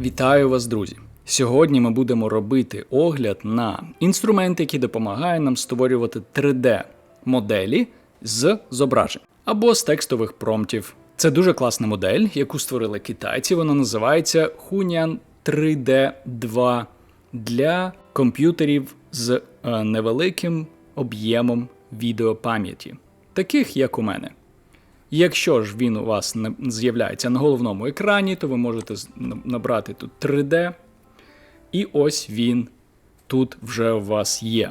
Вітаю вас, друзі! Сьогодні ми будемо робити огляд на інструмент, який допомагає нам створювати 3D-моделі з зображень або з текстових промптів. Це дуже класна модель, яку створили китайці. Вона називається Hunyan 3D 2 для комп'ютерів з е, невеликим об'ємом відеопам'яті, таких як у мене. Якщо ж він у вас не з'являється на головному екрані, то ви можете набрати тут 3D, і ось він тут вже у вас є.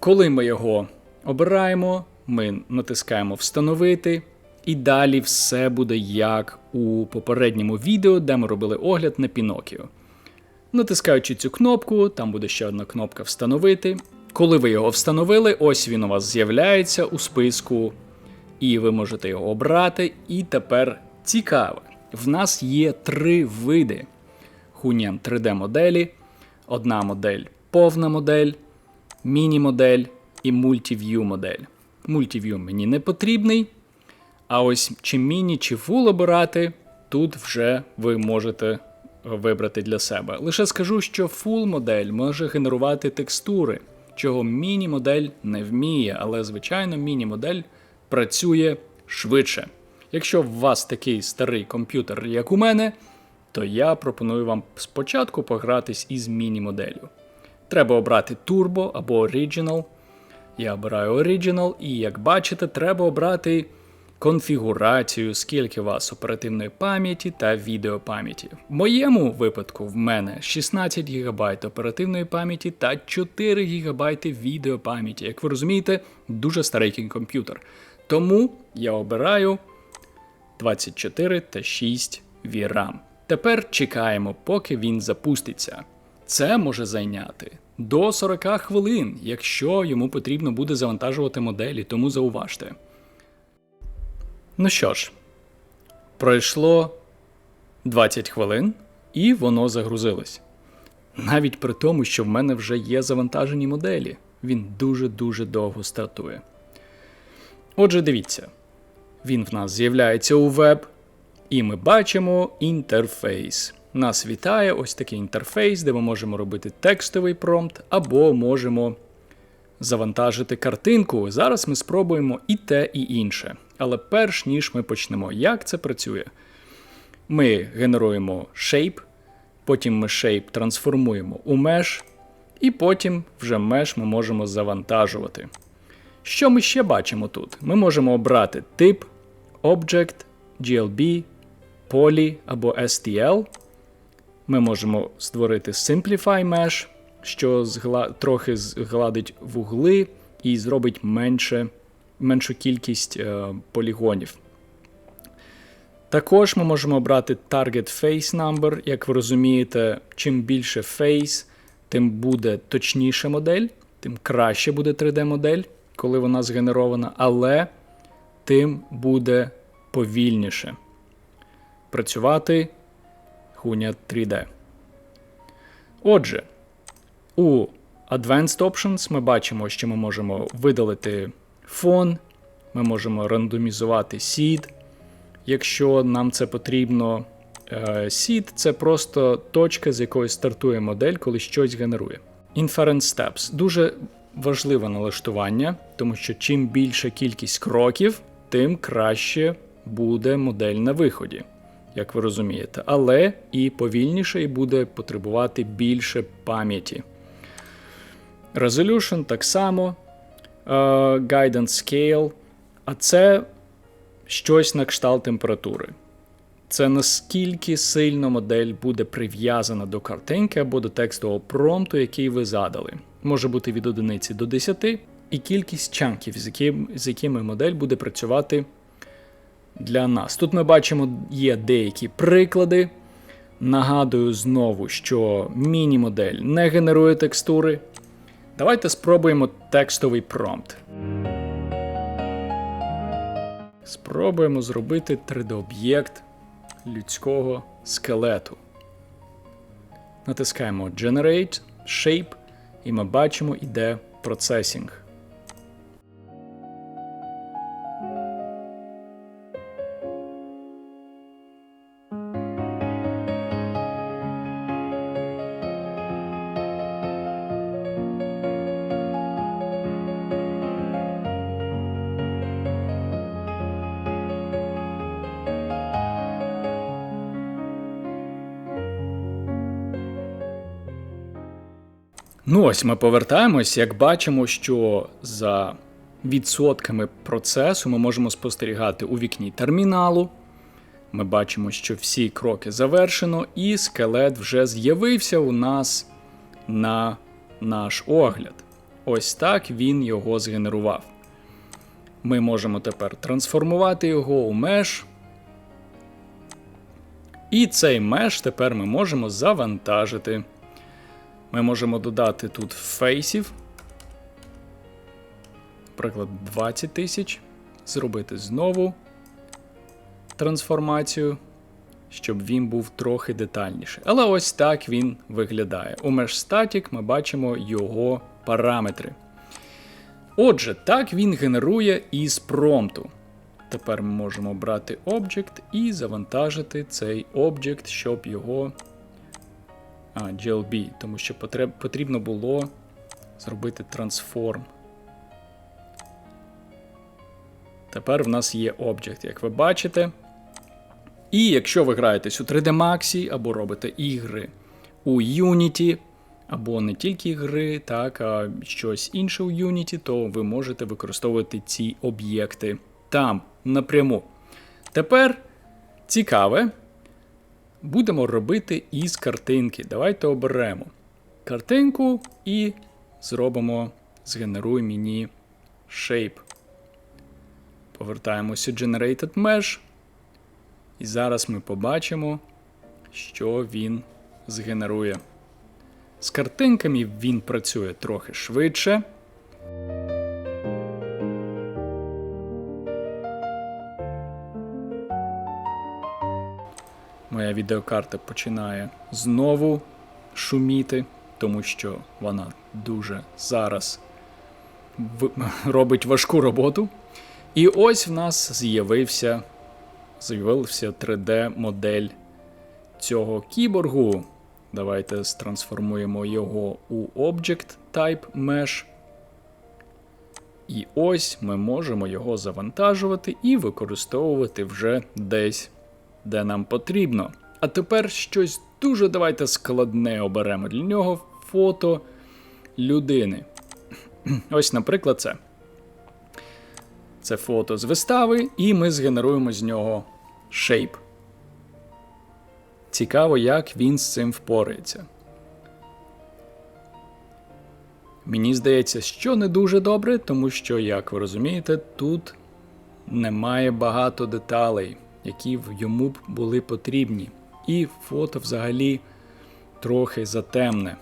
Коли ми його обираємо, ми натискаємо Встановити, і далі все буде як у попередньому відео, де ми робили огляд на Пінокіо. Натискаючи цю кнопку, там буде ще одна кнопка Встановити. Коли ви його встановили, ось він у вас з'являється у списку, і ви можете його обрати. І тепер цікаве. В нас є три види Hunyan 3D моделі. Одна модель повна модель, міні-модель і мультів'ю модель. Мультів'ю мені не потрібний. А ось чи міні, чи фул обирати, тут вже ви можете вибрати для себе. Лише скажу, що фул модель може генерувати текстури, чого міні-модель не вміє, але звичайно міні-модель працює швидше. Якщо у вас такий старий комп'ютер, як у мене, то я пропоную вам спочатку погратись із міні-моделлю. Треба обрати Turbo або Original. Я обираю Original, і як бачите, треба обрати конфігурацію, скільки у вас оперативної пам'яті та відеопам'яті. В моєму випадку в мене 16 ГБ оперативної пам'яті та 4 ГБ відеопам'яті. Як ви розумієте, дуже старенький комп'ютер. Тому я обираю 24 та 6 VRAM. Тепер чекаємо, поки він запуститься. Це може зайняти до 40 хвилин, якщо йому потрібно буде завантажувати моделі, тому зауважте. Ну що ж, пройшло 20 хвилин, і воно загрузилось. Навіть при тому, що в мене вже є завантажені моделі, він дуже-дуже довго стартує. Отже, дивіться, він в нас з'являється у веб, і ми бачимо інтерфейс. Нас вітає ось такий інтерфейс, де ми можемо робити текстовий промпт, або можемо завантажити картинку. Зараз ми спробуємо і те, і інше. Але перш ніж ми почнемо, як це працює? Ми генеруємо shape, потім ми shape трансформуємо у mesh, і потім вже mesh ми можемо завантажувати. Що ми ще бачимо тут? Ми можемо обрати тип, Object, GLB, Poly або STL. Ми можемо створити Simplify Mesh, що згла... трохи згладить вугли і зробить менше, меншу кількість е, полігонів. Також ми можемо обрати Target Face Number. Як ви розумієте, чим більше face, тим буде точніша модель, тим краще буде 3D-модель, коли вона згенерована, але тим буде повільніше працювати Hunya 3D. Отже, у Advanced Options ми бачимо, що ми можемо видалити фон, ми можемо рандомізувати seed, якщо нам це потрібно. Е, Seed – це просто точка, з якої стартує модель, коли щось генерує. Inference Steps дуже важливе налаштування, тому що чим більша кількість кроків, тим краще буде модель на виході, як ви розумієте. Але і повільніше і буде потребувати більше пам'яті. Resolution так само, е, Guidance Scale, а це щось на кшталт температури. Це наскільки сильно модель буде прив'язана до картинки або до текстового промпту, який ви задали. Може бути від 1 до 10, і кількість чанків, з, яким, з якими модель буде працювати для нас. Тут ми бачимо, є деякі приклади. Нагадую знову, що міні-модель не генерує текстури. Давайте спробуємо текстовий промпт. Спробуємо зробити 3D-об'єкт людського скелету. Натискаємо Generate, Shape, і ми бачимо, іде процесінг. Ну ось ми повертаємось, як бачимо, що за відсотками процесу ми можемо спостерігати у вікні терміналу. Ми бачимо, що всі кроки завершено, і скелет вже з'явився у нас на наш огляд. Ось так він його згенерував. Ми можемо тепер трансформувати його у меш. І цей меш тепер ми можемо завантажити. Ми можемо додати тут фейсів. Наприклад, 20 тисяч. Зробити знову трансформацію, щоб він був трохи детальніший. Але ось так він виглядає. У MeshStatic ми бачимо його параметри. Отже, так він генерує із промпту. Тепер ми можемо брати Object і завантажити цей Object, щоб його. А, GLB, тому що потреб... потрібно було зробити трансформ. Тепер в нас є Object, як ви бачите. І якщо ви граєтесь у 3D Max або робите ігри у Unity, або не тільки ігри, так, а щось інше у Unity, то ви можете використовувати ці об'єкти там напряму. Тепер цікаве, будемо робити із картинки. Давайте оберемо картинку і зробимо, згенеруй мені shape. Повертаємося Generated Mesh. І зараз ми побачимо, що він згенерує. З картинками він працює трохи швидше. Моя відеокарта починає знову шуміти, тому що вона дуже зараз робить важку роботу. І ось в нас з'явився з'явився 3D-модель цього кіборгу. Давайте трансформуємо його у Object Type Mesh. І ось ми можемо його завантажувати і використовувати вже десь, де нам потрібно. А тепер щось дуже давайте складне оберемо для нього фото людини. Ось, наприклад, це. Це фото з вистави, і ми згенеруємо з нього shape. Цікаво, як він з цим впорається. Мені здається, що не дуже добре, тому що, як ви розумієте, тут немає багато деталей, які йому б були потрібні. І фото взагалі трохи затемне.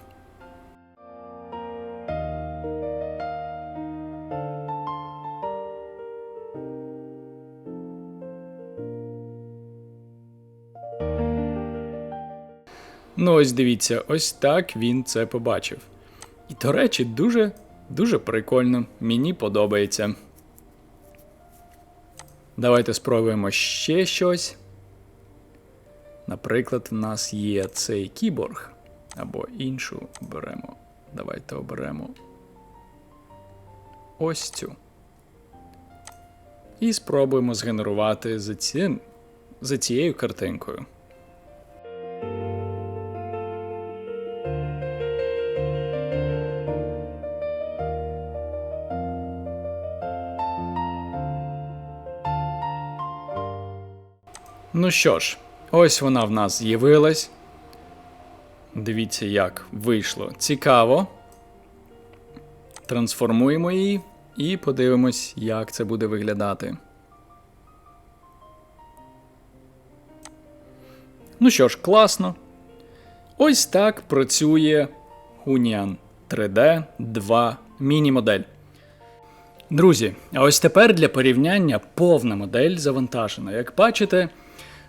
Ну, ось дивіться, ось так він це побачив. І, до речі, дуже дуже прикольно. Мені подобається. Давайте спробуємо ще щось. Наприклад, в нас є цей кіборг. Або іншу беремо. Давайте оберемо ось цю. І спробуємо згенерувати за, ці... за цією картинкою. Ну що ж, ось вона в нас з'явилась. Дивіться, як вийшло. Цікаво. Трансформуємо її і подивимось, як це буде виглядати. Ну що ж, класно. Ось так працює Hunian 3D 2 міні-модель. Друзі, а ось тепер для порівняння повна модель завантажена. Як бачите,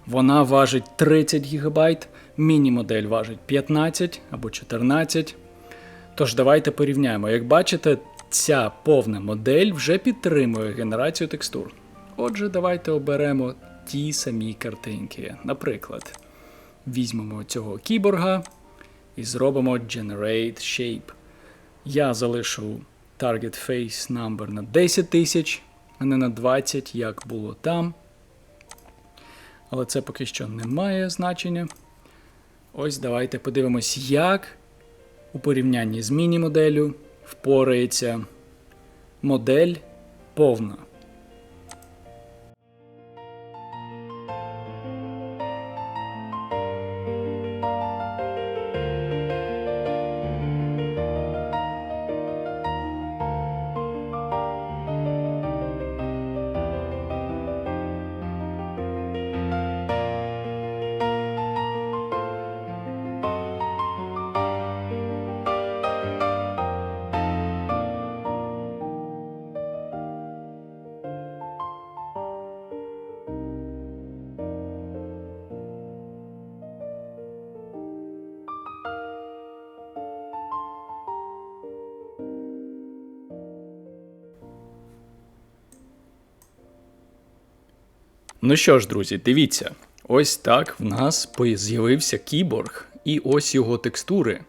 вона важить 30 ГБ, міні-модель важить 15 або 14. Тож давайте порівняємо. Як бачите, ця повна модель вже підтримує генерацію текстур. Отже, давайте оберемо ті самі картинки. Наприклад, візьмемо цього кіборга і зробимо Generate Shape. Я залишу Target Face Number на 10 тисяч, а не на 20, як було там але це поки що не має значення. Ось давайте подивимось, як у порівнянні з міні-моделлю впорається модель повна. Ну що ж, друзі, дивіться, ось так в нас з'явився кіборг, і ось його текстури.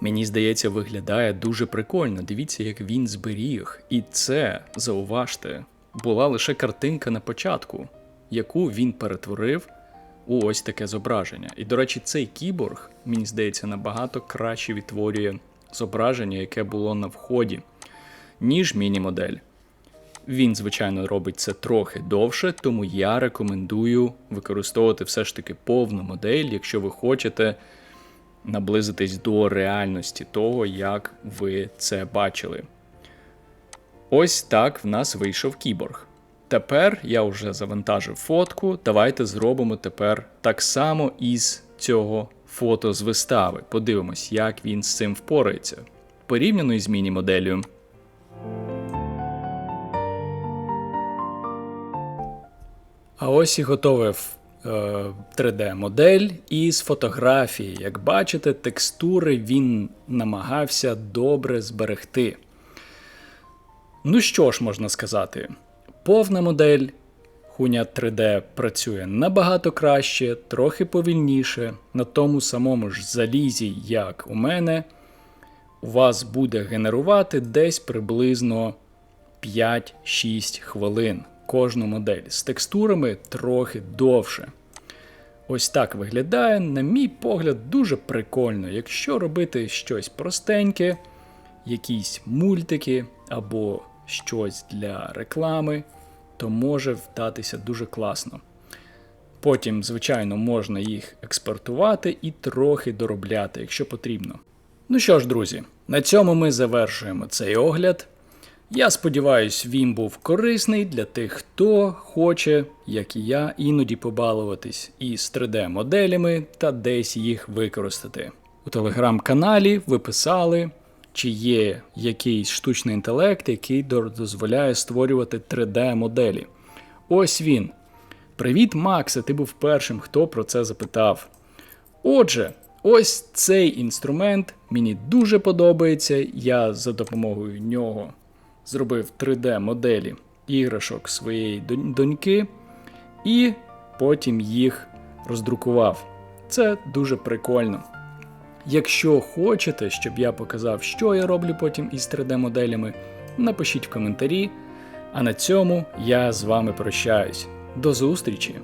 Мені здається, виглядає дуже прикольно. Дивіться, як він зберіг. І це, зауважте, була лише картинка на початку, яку він перетворив у ось таке зображення. І, до речі, цей кіборг, мені здається, набагато краще відтворює зображення, яке було на вході, ніж міні-модель. Він, звичайно, робить це трохи довше, тому я рекомендую використовувати все ж таки повну модель, якщо ви хочете наблизитись до реальності того, як ви це бачили. Ось так в нас вийшов кіборг. Тепер я вже завантажив фотку. Давайте зробимо тепер так само із цього фото з вистави. Подивимось, як він з цим впорається. Порівняно із міні-моделлю. А ось і готова 3D-модель із фотографії. Як бачите, текстури він намагався добре зберегти. Ну що ж можна сказати? Повна модель Хуня 3D працює набагато краще, трохи повільніше. На тому самому ж залізі, як у мене, у вас буде генерувати десь приблизно 5-6 хвилин кожну модель. З текстурами трохи довше. Ось так виглядає, на мій погляд, дуже прикольно. Якщо робити щось простеньке, якісь мультики або щось для реклами, то може вдатися дуже класно. Потім, звичайно, можна їх експортувати і трохи доробляти, якщо потрібно. Ну що ж, друзі, на цьому ми завершуємо цей огляд. Я сподіваюся, він був корисний для тих, хто хоче, як і я, іноді побалуватись із 3D-моделями та десь їх використати. У телеграм-каналі ви писали, чи є якийсь штучний інтелект, який дозволяє створювати 3D-моделі. Ось він. Привіт, Максе! Ти був першим, хто про це запитав. Отже, ось цей інструмент мені дуже подобається. Я за допомогою нього зробив 3D-моделі іграшок своєї доньки і потім їх роздрукував. Це дуже прикольно. Якщо хочете, щоб я показав, що я роблю потім із 3D-моделями, напишіть в коментарі. А на цьому я з вами прощаюсь. До зустрічі!